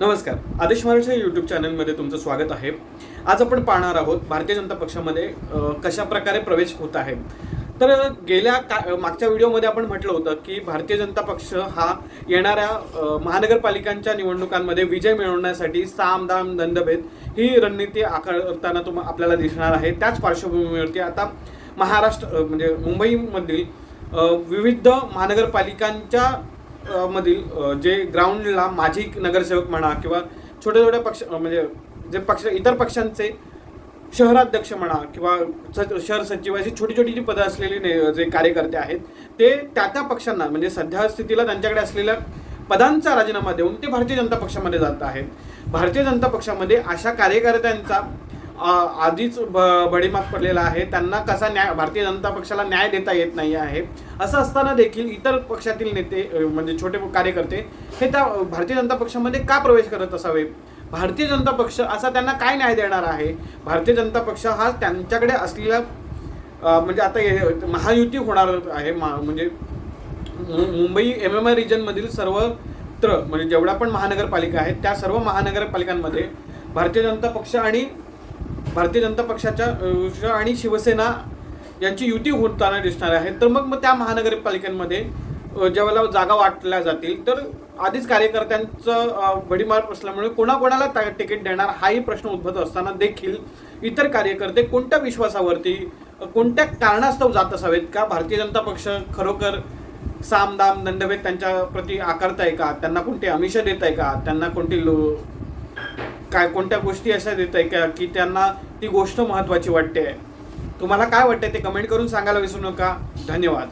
नमस्कार. आदेश महाराष्ट्र यूट्यूब चॅनलमध्ये तुमचं स्वागत आहे. आज आपण पाहणार आहोत भारतीय जनता पक्षामध्ये कशा प्रकारे प्रवेश होत आहे. तर गेल्या का मागच्या व्हिडिओमध्ये आपण म्हटलं होतं की भारतीय जनता पक्ष हा येणाऱ्या महानगरपालिकांच्या निवडणुकांमध्ये विजय मिळवण्यासाठी साम दाम दंडभेद ही रणनीती आकारताना तुम आपल्याला दिसणार आहे. त्याच पार्श्वभूमीवरती आता महाराष्ट्र म्हणजे मुंबईमधील विविध महानगरपालिकांच्या मधील जे ग्राउंडला माजी नगरसेवक म्हणा किंवा छोट्या छोट्या पक्ष म्हणजे जे पक्ष इतर पक्षांचे शहराध्यक्ष म्हणा किंवा शहर सचिव अशी छोटी छोटी जी पदं असलेली ने- जे कार्यकर्ते आहेत ते त्या त्या पक्षांना म्हणजे सध्या स्थितीला त्यांच्याकडे असलेल्या पदांचा राजीनामा देऊन ते भारतीय जनता पक्षामध्ये जात आहेत. भारतीय जनता पक्षामध्ये अशा कार्यकर्त्यांचा आधीच ब- बडीमाग पडलेला आहे. त्यांना कसा न्याय भारतीय जनता पक्षाला न्याय देता येत नाही आहे. असं असताना देखील इतर पक्षातील नेते म्हणजे छोटे कार्यकर्ते हे त्या भारतीय जनता पक्षामध्ये का प्रवेश करत असावे? भारतीय जनता पक्ष असा त्यांना काय न्याय देणार आहे? भारतीय जनता पक्ष हा त्यांच्याकडे असलेला म्हणजे आता महायुती होणार आहे. मा- म्हणजे मुंबई एम एम आय रिजनमधील सर्वत्र म्हणजे जेवढ्या पण महानगरपालिका आहेत त्या सर्व महानगरपालिकांमध्ये भारतीय जनता पक्ष आणि भारतीय जनता पक्षाच्या आणि शिवसेना यांची युती होताना दिसणार आहे. तर मग मग त्या महानगरपालिकांमध्ये ज्यावेळेला जागा वाटल्या जातील तर आधीच कार्यकर्त्यांचं अ, भडीमार असल्यामुळे कोणाकोणाला तिकीट देणार हाही प्रश्न उद्भवत असताना देखील इतर कार्यकर्ते कोणत्या विश्वासावरती कोणत्या कारणास्तव जात असावेत? का भारतीय जनता पक्ष खरोखर साम दाम दंडभेद त्यांच्या प्रती आकारताय का? त्यांना कोणती आमिष देत आहे का? त्यांना कोणती लो काय कोणत्या गोष्टी अशा देत आहे का की त्यांना ती गोष्ट महत्त्वाची वाटते तुम्हाला काय वाटते ते कमेंट करून सांगायला विसरू नका. धन्यवाद.